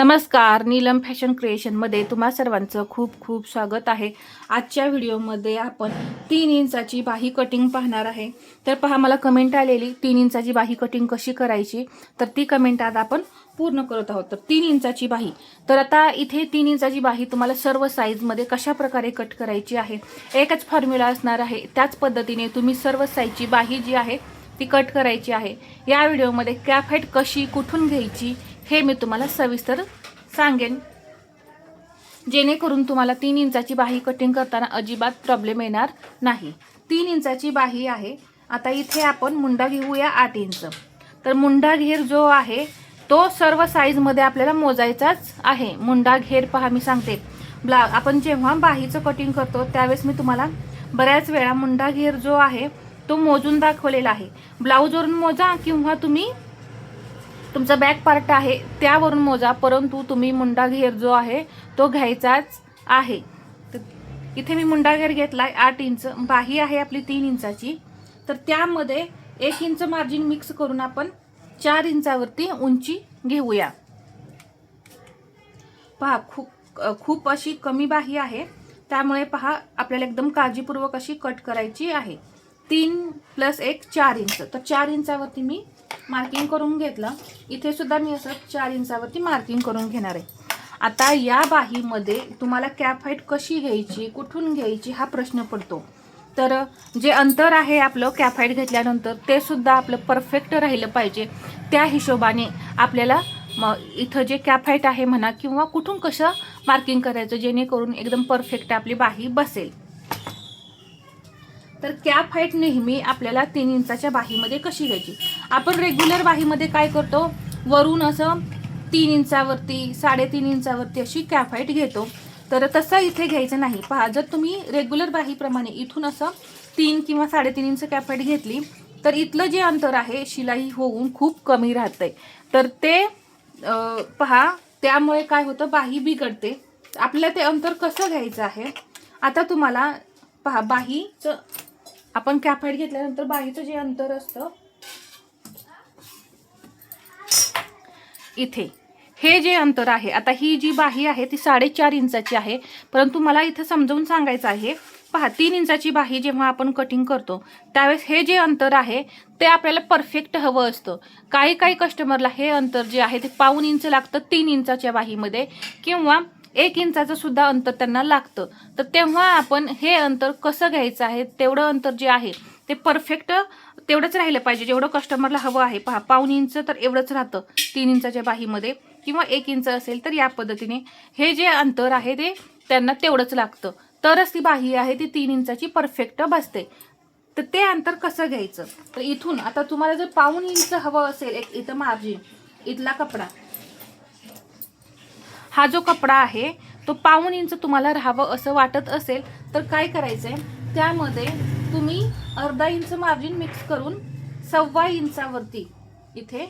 नमस्कार नीलम फॅशन क्रिएशनमध्ये तुम्हा सर्वांचं खूप खूप स्वागत आहे. आजच्या व्हिडिओमध्ये आपण तीन इंचाची बाही कटिंग पाहणार आहे. तर पहा मला कमेंट आलेली तीन इंचाची बाही कटिंग कशी करायची? तर ती कमेंट आज आपण पूर्ण करत आहोत. तर तीन इंचाची बाही. तर आता इथे तीन इंचाची बाही तुम्हाला सर्व साईजमध्ये कशा प्रकारे कट करायची आहे? एकच फॉर्म्युला असणार आहे. त्याच पद्धतीने तुम्ही सर्व साईजची बाही जी आहे ती कट करायची आहे. या व्हिडिओमध्ये कॅफेट कशी कुठून घ्यायची हे मी तुम्हाला सविस्तर सांगेन. जेणेकरून तुम्हाला तीन इंचाची बाही कटिंग करताना अजिबात प्रॉब्लेम येणार नाही. तीन इंचाची बाही आहे. आता इथे आपण मुंडा घेऊया आठ इंच. तर मुंडा घेर जो आहे तो सर्व साईजमध्ये आपल्याला मोजायचाच आहे. मुंडा घेर पहा मी सांगते. ब्ला आपण जेव्हा बाहीचं कटिंग करतो त्यावेळेस मी तुम्हाला बऱ्याच वेळा मुंडा घेर जो आहे तो मोजून दाखवलेला आहे. ब्लाऊजवरून मोजा किंवा तुम्ही तुमचा बॅक पार्ट आहे त्यावरून मोजा. परंतु तुम्ही मुंडा घेर जो आहे तो घ्यायचाच आहे. तर इथे मी मुंडा घेर घेतला आहे आठ इंच बाही आहे आपली तीन इंचाची तर त्यामध्ये एक इंच मार्जिन मिक्स करून आपण चार इंचावरती उंची घेऊया. पहा खूप खूप अशी कमी बाही आहे. त्यामुळे पहा आपल्याला एकदम काळजीपूर्वक अशी कट करायची आहे. तीन प्लस एक चार इंच तर चार इंचावरती मी मार्किंग करून घेतलं. इथे सुद्धा मी असं चार इंचावरती मार्किंग करून घेणार आहे. आता या बाहीमध्ये तुम्हाला कॅप हाईट कशी घ्यायची कुठून घ्यायची हा प्रश्न पडतो. तर जे अंतर आहे आपलं कॅप हाईट घेतल्यानंतर ते सुद्धा आपलं परफेक्ट राहिलं पाहिजे. त्या हिशोबाने आपल्याला म इथं जे कॅप हाईट आहे म्हणा किंवा कुठून कसं मार्किंग करायचं जेणेकरून एकदम परफेक्ट आपली बाही बसेल. तर कॅप हाईट नेहमी आपल्याला तीन इंचाच्या बाहीमध्ये कशी घ्यायची? आपण रेग्युलर बाहीमध्ये काय करतो? वरून असं तीन इंचावरती साडेतीन इंचावरती अशी कॅप हाईट घेतो. तर तसं इथे घ्यायचं नाही. पहा जर तुम्ही रेग्युलर बाहीप्रमाणे इथून असं तीन किंवा साडेतीन इंच कॅप हाईट घेतली तर इथलं जे अंतर आहे शिलाई होऊन खूप कमी राहतंय. तर ते पहा त्यामुळे काय होतं बाही बिघडते. आपल्याला ते अंतर कसं घ्यायचं आहे? आता तुम्हाला पहा बाहीचं आपण कॅफाईट घेतल्यानंतर बाहीचं जे अंतर असतं इथे. हे जे अंतर आहे आता ही जी बाही आहे ती साडेचार इंचाची आहे. परंतु मला इथं समजावून सांगायचं आहे पहा तीन इंचाची बाही जेव्हा आपण कटिंग करतो त्यावेळेस हे जे अंतर आहे ते आपल्याला परफेक्ट हवं असतं. काही काही कस्टमरला हे अंतर जे आहे ते पाऊन इंच लागतं तीन इंचाच्या बाहीमध्ये किंवा एक इंचाचं सुद्धा अंतर त्यांना लागतं. तर तेव्हा आपण हे अंतर कसं घ्यायचं आहे तेवढं अंतर जे आहे ते परफेक्ट तेवढंच राहिलं पाहिजे. जेवढं कस्टमरला हवं आहे पहा पाऊन इंच तर एवढंच राहतं तीन इंचाच्या बाहीमध्ये किंवा एक इंच असेल तर या पद्धतीने हे जे अंतर आहे ते त्यांना तेवढंच लागतं. तरच ती बाही आहे ती तीन इंचाची परफेक्ट बसते. तर ते अंतर कसं घ्यायचं? तर इथून आता तुम्हाला जर पाऊन इंच हवं असेल एक इथं मार्जिन इथला कपडा हा जो कपडा आहे तो पाऊन इंच तुम्हाला राहावं असं वाटत असेल तर काय करायचंय? त्यामध्ये तुम्ही अर्धा इंच मार्जिन मिक्स करून सव्वा इंचावरती इथे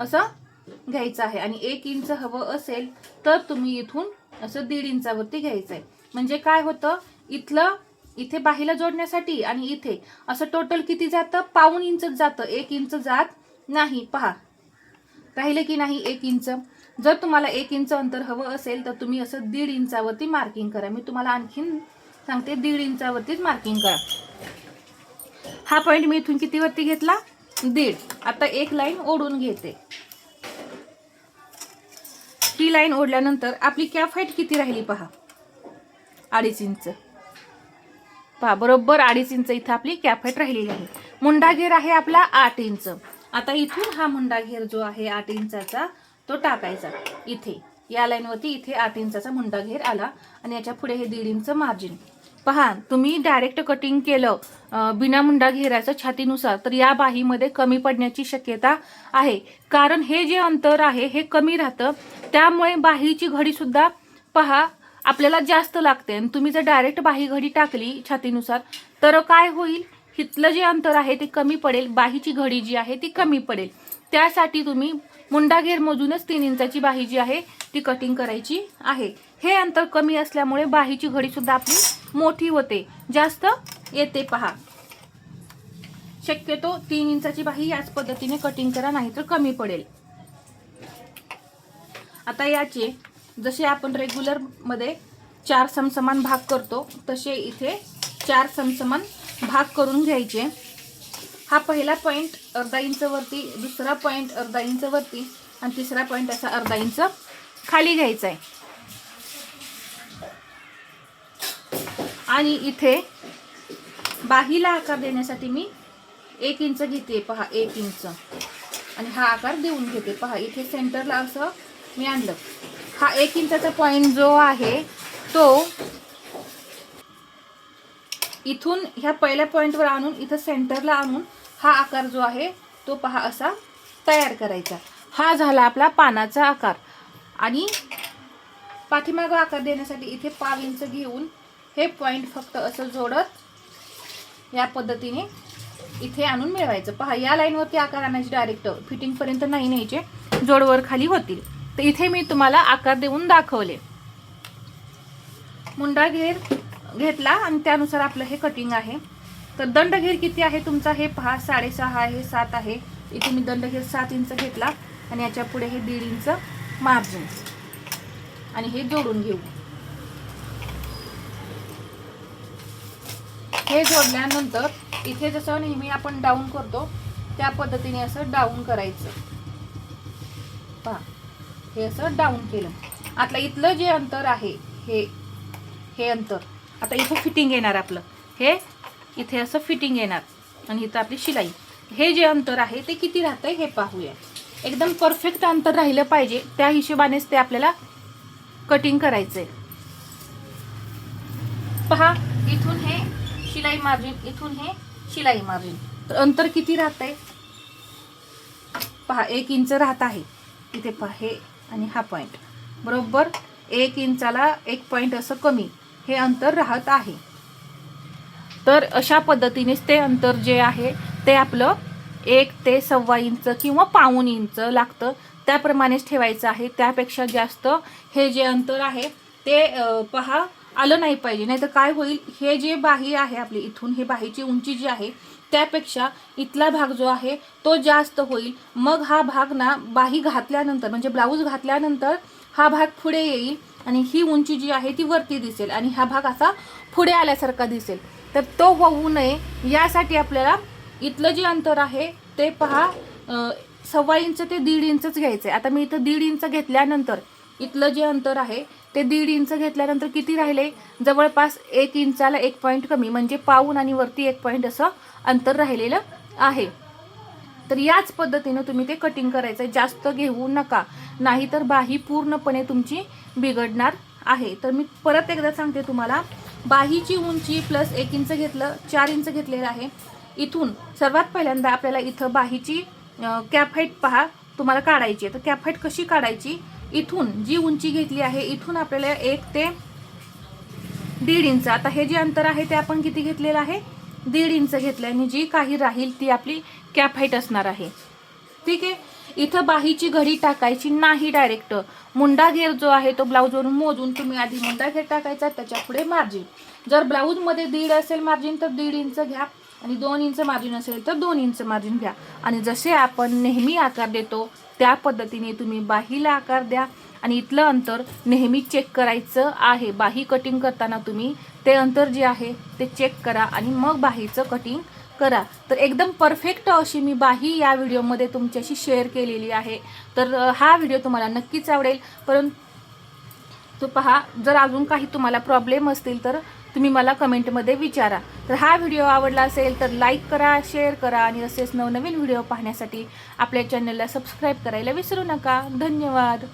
असं घ्यायचं आहे. आणि एक इंच हवं असेल तर तुम्ही इथून असं दीड इंचावरती घ्यायचं आहे म्हणजे काय होतं? इथलं इथे बाहीला जोडण्यासाठी आणि इथे असं टोटल किती जातं? पाऊन इंच जातं. एक इंच जात नाही. पहा राहिलं की नाही एक इंच? जर तुम्हाला एक इंच अंतर हवं असेल तर तुम्ही असं दीड इंचावरती मार्किंग करा. मी तुम्हाला आणखीन सांगते दीड इंचावरतीच मार्किंग करा. हा पॉईंट मी इथून कितीवरती घेतला? दीड. आता एक लाईन ओढून घेते. ही लाईन ओढल्यानंतर आपली कॅप हाईट किती राहिली पहा? अडीच इंच. पहा बरोबर अडीच इंच इथं आपली कॅप हाईट राहिलेली आहे. मुंडा घेर आहे आपला आठ इंच. आता इथून हा मुंडा घेर जो आहे आठ इंचाचा तो टाकायचा. इथे. या लाईनवरती इथे आठ इंचाचा मुंडा घेर आला आणि याच्यापुढे हे दीड इंच मार्जिन पहा तुम्ही डायरेक्ट कटिंग केलं बिना मुंडा घेरायचं छातीनुसार तर या बाहीमध्ये कमी पडण्याची शक्यता आहे. कारण हे जे अंतर आहे हे कमी राहतं. त्यामुळे बाहीची घडीसुद्धा पहा आपल्याला जास्त लागते. आणि तुम्ही जर डायरेक्ट बाही घडी टाकली छातीनुसार तर काय होईल? हिथलं जे अंतर आहे ते कमी पडेल बाहीची घडी जी आहे ती कमी पडेल. त्यासाठी तुम्ही मुंडा तीन इंचाची बाही जी आहे ती कटिंग करायची आहे. हे अंतर कमी असल्यामुळे बाहीची घडीसुद्धा आपली मोठी होते. जास्त येते पहा. शक्यतो तीन इंचाची बाही याच पद्धतीने कटिंग करा नाही तर कमी पडेल. आता याचे जसे आपण रेग्युलरमध्ये चार समसमान भाग करतो तसे इथे चार समसमान भाग करून घ्यायचे. हा पहिला पॉईंट अर्धा इंचवरती दुसरा पॉईंट अर्धा इंचवरती आणि तिसरा पॉईंट असा अर्धा इंच खाली घ्यायचा आहे. आणि इथे बाहीला आकार देण्यासाठी मी एक इंच घेते. पहा एक इंच. आणि हा आकार देऊन घेते. पहा इथे सेंटरला असं मी आणलं. हा एक इंचाचा पॉईंट जो आहे तो इथून ह्या पहिल्या पॉईंटवर आणून इथं सेंटरला आणून हा आकार जो आहे तो पहा असा तयार करायचा. हा झाला आपला पानाचा आकार. आणि पाठीमागं आकार देण्यासाठी इथे पाव इंच घेऊन हे पॉईंट फक्त असं जोडत या पद्धतीने इथे आणून मिळवायचं. पहा या लाईनवरती आकार आणायचे डायरेक्ट फिटिंगपर्यंत नाही न्यायचे. जोडवर खाली होतील. तर इथे मी तुम्हाला आकार देऊन दाखवले. मुंडा घेर घेतला आणि त्यानुसार आपलं हे कटिंग आहे. तर दंडघेर किती आहे तुमचा? हे पहा साडेसहा आहे सात आहे. इथे मी दंडघेर सात इंच घेतला आणि याच्यापुढे हे दीड इंच मार्जिन आणि हे जोडून घेऊ. हे जोडल्यानंतर इथे जसं नेहमी आपण डाऊन करतो त्या पद्धतीने असं डाऊन करायचं. पहा हे असं डाऊन केलं. आता इथलं जे अंतर आहे हे हे अंतर. आता इथं फिटिंग येणार आपलं. हे इथे असं फिटिंग येणार. आणि इथं आपली शिलाई. हे जे अंतर आहे ते किती राहतंय हे पाहूया. एकदम परफेक्ट अंतर राहिलं पाहिजे. त्या हिशोबानेच ते आपल्याला कटिंग करायचंय. पहा इथून हे शिलाई मार्जिन इथून हे शिलाई मार्जिन तर अंतर किती राहतंय? पहा एक इंच राहत आहे. इथे पहा हे आणि हा पॉईंट बरोबर? एक इंचाला एक पॉईंट असं कमी. हे अंतर राहत आहे. तर अशा पद्धतीनेच ते अंतर जे आहे ते आपलं एक ते सव्वा इंच किंवा पाऊण इंच लागतं. त्याप्रमाणेच ठेवायचं आहे. त्यापेक्षा जास्त हे जे अंतर आहे ते पहा आलं नाही पाहिजे. नाही तर काय होईल? हे जे बाही आहे आपली इथून हे बाहीची उंची जी आहे त्यापेक्षा इथला भाग जो आहे तो जास्त होईल. मग हा भाग ना बाही घातल्यानंतर म्हणजे ब्लाऊज घातल्यानंतर हा भाग पुढे येईल. आणि ही उंची जी आहे ती वरती दिसेल आणि हा भाग असा पुढे आल्यासारखा दिसेल. तर तो होऊ नये यासाठी आपल्याला इथलं जे अंतर आहे ते पहा सव्वा इंच ते दीड इंचच घ्यायचं आहे आता मी इथं दीड इंच घेतल्यानंतर इथलं जे अंतर आहे ते दीड इंच घेतल्यानंतर किती राहिले? जवळपास एक इंचाला एक पॉईंट कमी म्हणजे पाऊन आणि वरती एक पॉईंट असं अंतर राहिलेलं आहे. तर याच पद्धतीनं तुम्ही ते कटिंग करायचं आहे जास्त घेऊ नका. नाहीतर बाही पूर्णपणे तुमची बिघडणार आहे. तर मी परत एकदा सांगते तुम्हाला बाहीची उंची प्लस एक इंच घेतलं चार इंच घेतलेलं आहे. इथून सर्वात पहिल्यांदा आपल्याला इथं बाहीची कॅप हाईट पहा तुम्हाला काढायची आहे. तर कॅप हाईट कशी काढायची? इथून जी उंची घेतली आहे इथून आपल्याला एक ते दीड इंच. आता हे जे अंतर आहे ते आपण किती घेतलेलं आहे? दीड इंच घेतलं आणि जी काही राहील ती आपली कॅप हाईट असणार आहे. ठीक आहे? इथं बाहीची घडी टाकायची नाही डायरेक्ट. मुंडा घेर जो आहे तो ब्लाऊजवरून मोजून तुम्ही आधी मुंडा घेर टाकायचा त्याच्या पुढे मार्जिन जर ब्लाऊजमध्ये दीड असेल मार्जिन तर दीड इंच घ्या. आणि दोन इंच मार्जिन असेल तर दोन इंच मार्जिन घ्या. आणि जसे आपण नेहमी आकार देतो त्या पद्धतीने तुम्ही बाहीला आकार द्या. आणि इथलं अंतर नेहमी चेक करायचं आहे. बाही कटिंग करताना तुम्ही ते अंतर जे आहे ते चेक करा. आणि मग बाहीचं कटिंग करा. तर एकदम परफेक्ट अशी मी बाही या व्हिडिओमध्ये तुमच्याशी शेअर केलेली आहे. तर हा व्हिडिओ तुम्हाला नक्कीच आवडेल. परंतु पहा जर अजून काही तुम्हाला प्रॉब्लेम असतील तर तुम्ही मला कमेंटमध्ये विचारा. तर हा व्हिडिओ आवडला असेल तर लाईक करा शेअर करा आणि असेच नवनवीन व्हिडिओ पाहण्यासाठी आपल्या चॅनलला सबस्क्राईब करायला विसरू नका. धन्यवाद.